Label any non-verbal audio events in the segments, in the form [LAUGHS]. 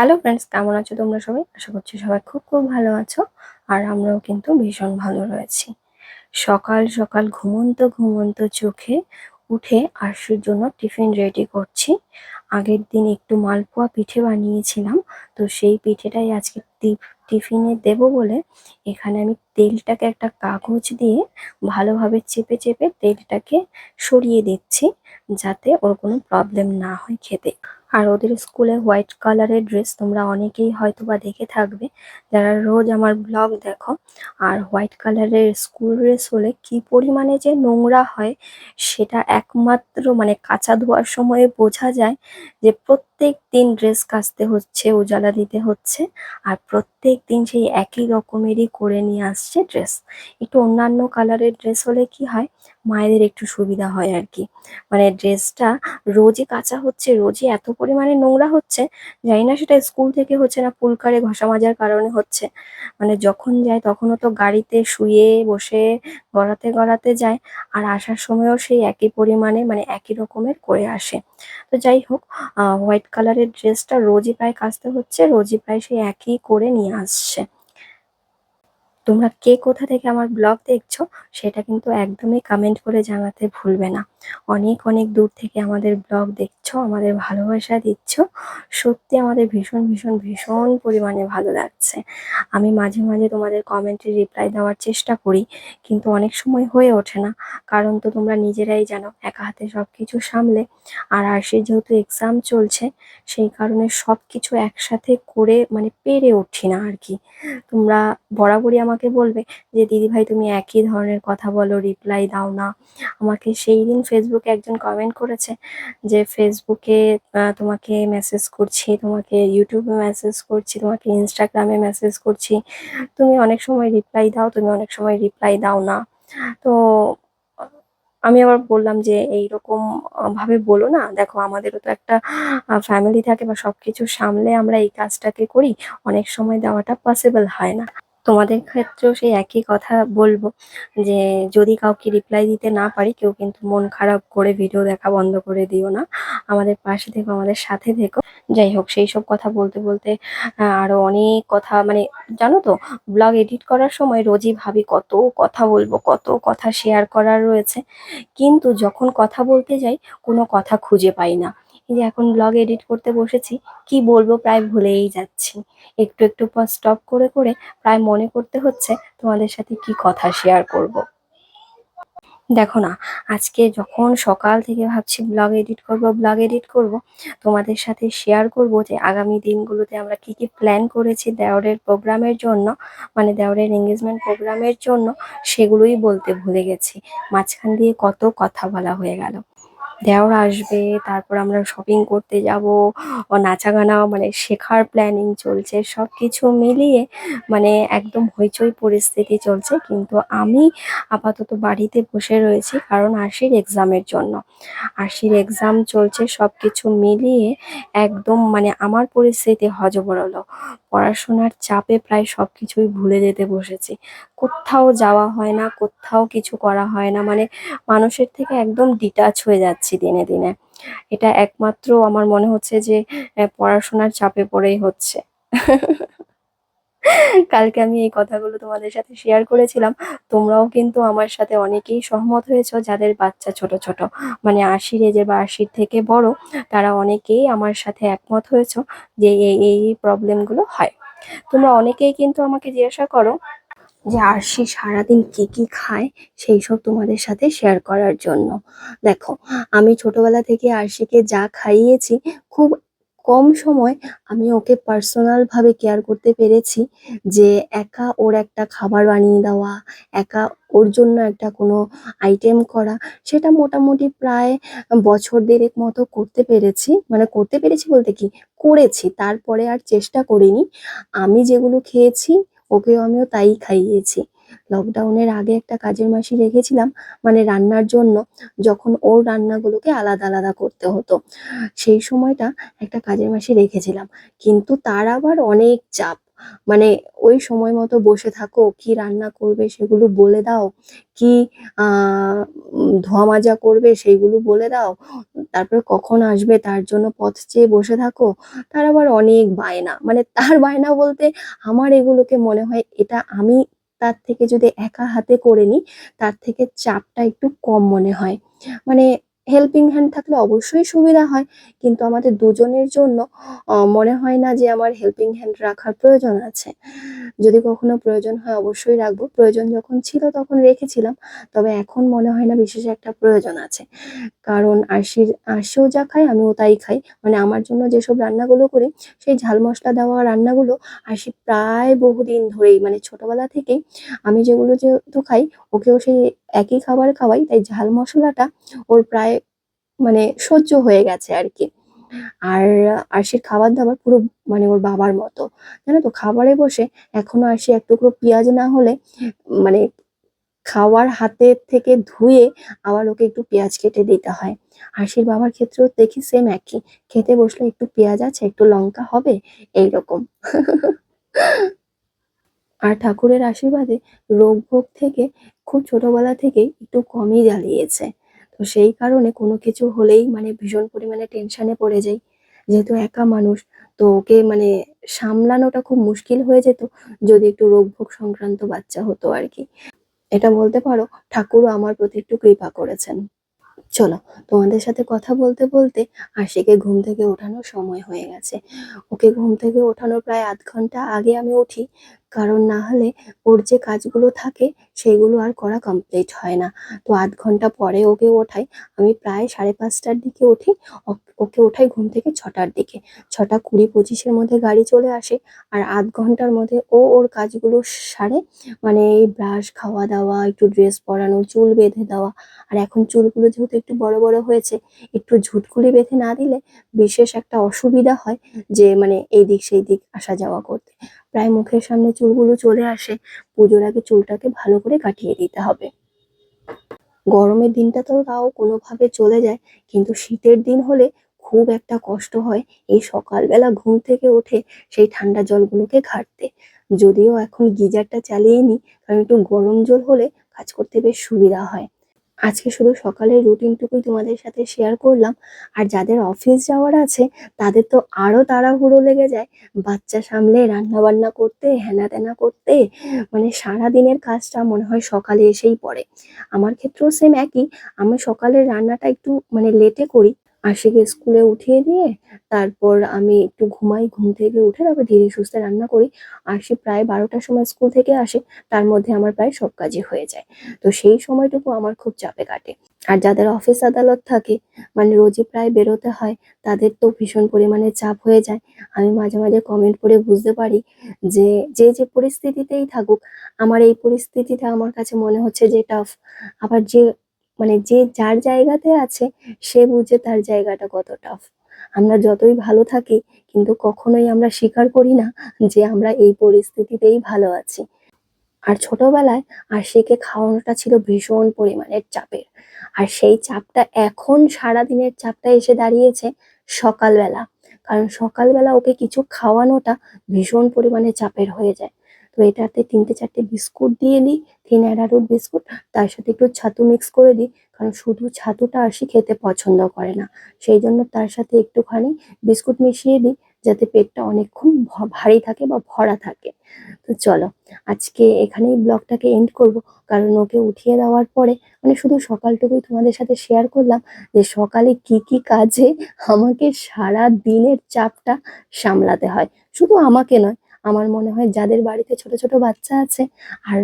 Hello friends কেমন আছো তোমরা সবাই? আশা করছি সবাই খুব খুব ভালো আছো আর আমরাও কিন্তু ভীষণ ভালো রয়েছি। সকাল সকাল ঘুমন্ত ঘুমন্ত চোখে উঠে আরশুর জন্য টিফিন রেডি করছি। আগের দিন একটু মালপোয়া পিঠে বানিয়েছিলাম, তো সেই পিঠেটাই আজকে টিফ, টিফিনে দেবো বলে এখানে আমি তেলটাকে একটা কাগজ দিয়ে ভালোভাবে চেপে চেপে তেলটাকে সরিয়ে দিচ্ছি যাতে ওর কোনো প্রবলেম না হয় খেতে। আর ওদের স্কুলে হোয়াইট কালারের ড্রেস তোমরা অনেকেই হয়তো বা দেখে থাকবে। যারা রোজ আমার ব্লগ দেখো, আর হোয়াইট কালারের স্কুল ড্রেস হলে কি পরিমাণে যে নোংরা হয়, সেটা একমাত্র মানে কাঁচা ধোয়ার সময়ে বোঝা যায় যে প্রত্যেক দিন ড্রেস কাচতে হচ্ছে, উজালা দিতে হচ্ছে, আর প্রত্যেক দিন সেই একই রকমেরই করে নিয়ে আসছে ড্রেস। একটু অন্যান্য কালারের ড্রেস হলে কি হয়, মায়েদের একটু সুবিধা হয় আর কি। মানে ড্রেসটা রোজই কাঁচা হচ্ছে, রোজই এত পরিমাণে নোংরা হচ্ছে, জানি না সেটা স্কুল থেকে হচ্ছে না পুলকারে ঘষা মাজার কারণে হচ্ছে। মানে যখন যায় তখনও তো গাড়িতে শুয়ে বসে গড়াতে গড়াতে যায়, আর আসার সময়ও সেই একই পরিমাণে মানে একই রকমের করে আসে। তো যাই হোক হোয়াইট কালারের ড্রেসটা রোজই প্রায় কাচতে হচ্ছে, রোজই প্রায় সেই একই করে নিয়ে আসছে। তোমরা কে কোথা থেকে আমার ব্লগ দেখছ, সেটা কিন্তু একদমই কমেন্ট করে জানাতে ভুলবে না। অনেক অনেক দূর থেকে আমাদের ব্লগ দেখছ, আমাদের ভালোবাসা দিচ্ছ। সত্যি আমাদের ভীষণ ভীষণ ভীষণ পরিমাণে ভালো লাগছে। আমি মাঝে মাঝে তোমাদের কমেন্টে রিপ্লাই দেওয়ার চেষ্টা করি, কিন্তু অনেক সময় হয়ে ওঠে না। কারণ তো তোমরা নিজেরাই জানো, একা হাতে সব কিছু সামলে। আর আরশির যেহেতু এক্সাম চলছে, সেই কারণে সব কিছু একসাথে করে মানে পেরে উঠি না আর কি। তোমরা বরাবরই আমাকে বলবে যে, দিদিভাই, তুমি একই ধরনের কথা বলো রিপ্লাই দাও না। আমাকে সেই দিন ফেসবুকে একজন কমেন্ট করেছে যে ফেসবুকে তোমাকে মেসেজ করছি, তোমাকে ইউটিউবে মেসেজ করছি, তোমাকে ইনস্টাগ্রামে মেসেজ করছি। তুমি অনেক সময় রিপ্লাই দাও, তুমি অনেক সময় রিপ্লাই দাও না। তো আমি আবার বললাম যে এইরকম ভাবে বলো না। দেখো, আমাদেরও তো একটা ফ্যামিলি থাকে বা সবকিছু সামলে আমরা এই কাজটাকে করি। অনেক সময় দেওয়াটা পসিবল হয় না। তোমাদের ক্ষেত্রেও সেই একই কথা বলব যে যদি কাউকে রিপ্লাই দিতে না পারি কেউ কিন্তু মন খারাপ করে ভিডিও দেখা বন্ধ করে দিও না। আমাদের পাশে থেকো আমাদের সাথে থেকো। যাই হোক সেই সব কথা বলতে বলতে আহ, আরও অনেক কথা মানে জানো তো ব্লগ এডিট করার সময় রোজই ভাবি কত কথা বলব কত কথা শেয়ার করার রয়েছে। কিন্তু যখন কথা বলতে যাই কোনো কথা খুঁজে পাই না। এই যে এখন ব্লগ এডিট করতে বসেছি, কি বলব প্রায় ভুলেই যাচ্ছি। একটু একটু পর স্টপ করে করে প্রায় মনে করতে হচ্ছে তোমাদের সাথে কি কথা শেয়ার করব। দেখো না, আজকে যখন সকাল থেকে ভাবছি ব্লগ এডিট করব ব্লগ এডিট করব, তোমাদের সাথে শেয়ার করব যে আগামী দিনগুলোতে আমরা কি কি প্ল্যান করেছি দেওরের প্রোগ্রামের জন্য মানে দেওরের এঙ্গেজমেন্ট প্রোগ্রামের জন্য, সেগুলোই বলতে ভুলে গেছি। মাঝখান দিয়ে কত কথা বলা হয়ে গেল। দেওর আসবে, তারপর আমরা শপিং করতে যাব, ও নাচা গানা মানে শেখার প্ল্যানিং চলছে সব কিছু মিলিয়ে মানে একদম হইচই পরিস্থিতি চলছে। কিন্তু আমি আপাতত বাড়িতে বসে রয়েছি কারণ আশির এক্সামের জন্য। আশির এক্সাম চলছে সব কিছু মিলিয়ে একদম মানে আমার পরিস্থিতি হজবরল। পড়াশোনার চাপে প্রায় সব কিছুই ভুলে যেতে বসেছি। কোথাও যাওয়া হয় না, কোথাও কিছু করা হয় না। মানে মানুষের থেকে একদম ডিটাচ হয়ে যাচ্ছি দিনে দিনে। এটা একমাত্র আমার মনে হচ্ছে যে পড়াশোনার চাপে পড়েই হচ্ছে। কালকে আমি এই কথাগুলো তোমাদের সাথে শেয়ার করেছিলাম। তোমরাও কিন্তু আমার সাথে অনেকেই সহমত হয়েছো, যাদের বাচ্চা ছোট ছোট। মানে আশির এজে বা আশির থেকে বড়, তারা অনেকেই আমার সাথে একমত হয়েছো যে, এই এই প্রবলেমগুলো হয়। তোমরা অনেকেই কিন্তু আমাকে জিজ্ঞাসা করো যে আরশি সারাদিন কি কি খায়, সেই সব তোমাদের সাথে শেয়ার করার জন্য। দেখো, আমি ছোটবেলা থেকে আরশিকে যা খাইয়েছি, খুব কম সময় আমি ওকে পার্সোনালভাবে কেয়ার করতে পেরেছি যে একা ওর একটা খাবার বানিয়ে দেওয়া, একা ওর জন্য একটা কোনো আইটেম করা, সেটা মোটামুটি প্রায় বছর দেড়েক মতো করতে পেরেছি। মানে করতে পেরেছি বলতে কি? করেছি, তারপরে আর চেষ্টা করিনি। আমি যেগুলো খেয়েছি ওকেও আমিও তাই খাইয়েছি। লকডাউনের আগে একটা কাজের মাসি রেখেছিলাম মানে রান্নার জন্য, যখন ওর রান্নাগুলোকে আলাদা আলাদা করতে হতো। সেই সময়টা একটা কাজের মাসি রেখেছিলাম, কিন্তু তার আবার অনেক চাপ। মানে ওই সময় মতো বসে থাকো, কি রান্না করবে সেগুলো বলে দাও, কি ধোয়া মাজা করবে সেইগুলো বলে দাও, তারপরে কখন আসবে তার জন্য পথ চেয়ে বসে থাকো, তার আবার অনেক বায়না। মানে তার বায়না বলতে আমার এগুলোকে মনে হয় এটা আমি তার থেকে যদি একা হাতে করে নিই, তার থেকে চাপটা একটু কম মনে হয়। মানে হেল্পিং হ্যান্ড থাকলে অবশ্যই সুবিধা হয়। কিন্তু আমাদের দুজনের জন্য মনে হয় না যে আমার হেল্পিং হ্যান্ড রাখার প্রয়োজন আছে। যদি কখনো প্রয়োজন হয় অবশ্যই রাখব। প্রয়োজন যখন ছিল তখন রেখেছিলাম, তবে এখন মনে হয় না বিশেষ একটা প্রয়োজন আছে। কারণ আরশির, আরশিও যা খায় আমিও তাই খাই। মানে আমার জন্য যেসব রান্নাগুলো করি, সেই ঝাল মশলা দেওয়া রান্নাগুলো আরশি প্রায় বহুদিন ধরেই মানে ছোটবেলা থেকেই আমি যেগুলো যেহেতু খাই, ওকেও সেই একই খাবার খাওয়াই। তাই ঝাল মশলাটা ওর প্রায় মানে সহ্য হয়ে গেছে আর কি আর আর আরশির খাবার দাবার পুরো মানে ওর বাবার মতো। জানো তো, খাবারে বসে এখনও আরশি এক টুকরো পেঁয়াজ না হলে মানে খাওয়ার হাতের থেকে ধুয়ে আবার ওকে একটু পেঁয়াজ কেটে দিতে হয়। আরশির বাবার ক্ষেত্রেও দেখি সেম একই। খেতে বসলে একটু পেঁয়াজ আছে, একটু লঙ্কা হবে, এইরকম। আর ঠাকুরের আশীর্বাদে রোগ ভোগ থেকে খুব ছোটবেলা থেকেই একটু কমই জ্বালিয়েছে। তো সেই কারণে কোনো কিছু হলেই মানে ভীষণ পরিমাণে টেনশানে পড়ে যাই। যেহেতু একা মানুষ, তো ওকে মানে সামলানোটা খুব মুশকিল হয়ে যেত যদি একটু রোগ ভোগ সংক্রান্ত বাচ্চা হতো আর কি। এটা বলতে পারো, ঠাকুরও আমার প্রতি একটু কৃপা করেছেন। চলো, তোমাদের সাথে কথা বলতে বলতে আশিকে ঘুম থেকে ওঠানোর সময় হয়ে গেছে। ওকে ঘুম থেকে ওঠানোর প্রায় আধ ঘণ্টা আগে আমি উঠি কারণ না হলে ওর যে কাজগুলো থাকে, সেগুলো আর করা কমপ্লিট হয় না। তো আধ ঘণ্টা পরে ওকে ওঠাই। আমি প্রায় সাড়ে পাঁচটার দিকে উঠি। ওকে ওঠাই ঘুম থেকে ছটার দিকে। ছটা কুড়ি পঁচিশের মধ্যে গাড়ি চলে আসে আর আধ ঘণ্টার মধ্যে ও ওর কাজগুলো সারে। মানে এই ব্রাশ, খাওয়া দাওয়া, একটু ড্রেস পরানো, চুল বেঁধে দেওয়া। আর এখন চুলগুলো যেহেতু একটু বড় বড় হয়েছে, একটু ঝুটকুলি বেঁধে না দিলে বিশেষ একটা অসুবিধা হয় যে মানে এই দিক সেই দিক আসা যাওয়া করতে। প্রায় মুখের সামনে চুলগুলো চলে আসে, পুজোর আগে চুলটাকে ভালো করে কাটিয়ে দিতে হবে। গরমের দিনটা তো তাও কোনোভাবে চলে যায়, কিন্তু শীতের দিন হলে খুব একটা কষ্ট হয় এই সকালবেলা ঘুম থেকে উঠে সেই ঠান্ডা জলগুলোকে ঘাটতে। যদিও এখন গিজারটা চালিয়ে নিই কারণ একটু গরম জল হলে কাজ করতে বেশ সুবিধা হয়। আজকে শুধু সকালের রুটিনটুকুই তোমাদের সাথে শেয়ার করলাম। আর যাদের অফিস যাওয়ার আছে, তাদের তো আরও তাড়াহুড়ো লেগে যায়। বাচ্চা সামলে রান্না বান্না করতে হেনা তেনা করতে মানে সারা দিনের কাজটা মনে হয় সকালে এসেই পড়ে। আমার ক্ষেত্রেও সেম একই। আমি সকালের রান্নাটা একটু মানে লেটে করি। আশিকে স্কুলে উঠিয়ে দিয়ে তারপর আমি একটু ঘুমাই, ঘুম থেকে উঠে তারপর ধীরে সুস্থে রান্না করি। আশি প্রায় বারোটার সময় স্কুল থেকে আসে, তার মধ্যে আমার প্রায় সব কাজই হয়ে যায়। তো সেই সময়টুকু আমার খুব চাপে কাটে। আর যাদের অফিস আদালত থাকে মানে রোজই প্রায় বেরোতে হয়, তাদের তো ভীষণ পরিমাণে চাপ হয়ে যায়। আমি মাঝে মাঝে কমেন্ট করে বুঝতে পারি যে যে যে পরিস্থিতিতেই থাকুক, আমার এই পরিস্থিতিটা আমার কাছে মনে হচ্ছে যে টাফ আবার যে মানে যে যার জায়গাতে আছে, সে বুঝে তার জায়গাটা কত টাফ আমরা যতই ভালো থাকি, কিন্তু কখনোই আমরা স্বীকার করি না যে আমরা এই পরিস্থিতিতেই ভালো আছি। আর ছোটবেলায় আশিকে খাওয়ানোটা ছিল ভীষণ পরিমাণের চাপের। আর সেই চাপটা এখন সারা দিনের চাপটা এসে দাঁড়িয়েছে সকালবেলা। কারণ সকালবেলা ওকে কিছু খাওয়ানোটা ভীষণ পরিমাণে চাপের হয়ে যায়। তো এটাতে তিনটে চারটে বিস্কুট দিয়ে দিই তিন অ্যারারুট বিস্কুট, তার সাথে একটু ছাতু মিক্স করে দিই, কারণ শুধু ছাতুটা আশি খেতে পছন্দ করে না। সেই জন্য তার সাথে একটুখানি বিস্কুট মিশিয়ে দিই, যাতে পেটটা অনেকক্ষণ ভারী থাকে বা ভরা থাকে। তো চলো, আজকে এখানেই ব্লগটাকে এন্ড করব, কারণ ওকে উঠিয়ে দেওয়ার পরে মানে শুধু সকালটুকুই তোমাদের সাথে শেয়ার করলাম, যে সকালে কি কি কাজে আমাকে সারা দিনের চাপটা সামলাতে হয়। শুধু আমাকে নয় আমার মনে হয় যাদের বাড়িতে ছোট ছোট বাচ্চা আছে আর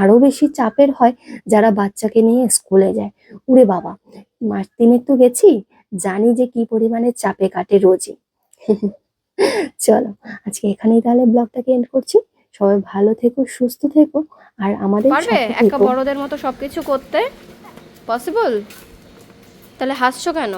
আরও বেশি চাপের হয় যারা বাচ্চাকে নিয়ে স্কুলে যায়। উরে বাবা মাস তিনেক তো গেছি জানি যে কি পরিমাণে চাপে কাটে রোজই। [LAUGHS] চলো আজকে এখানেই তাহলে ব্লগটাকে এন্ড করছি? সবাই ভালো থেকো সুস্থ থেকো আর আমাদের পারবে? একা বড়দের মতো সবকিছু করতে? পসিবল তাহলে হাসছো কেন?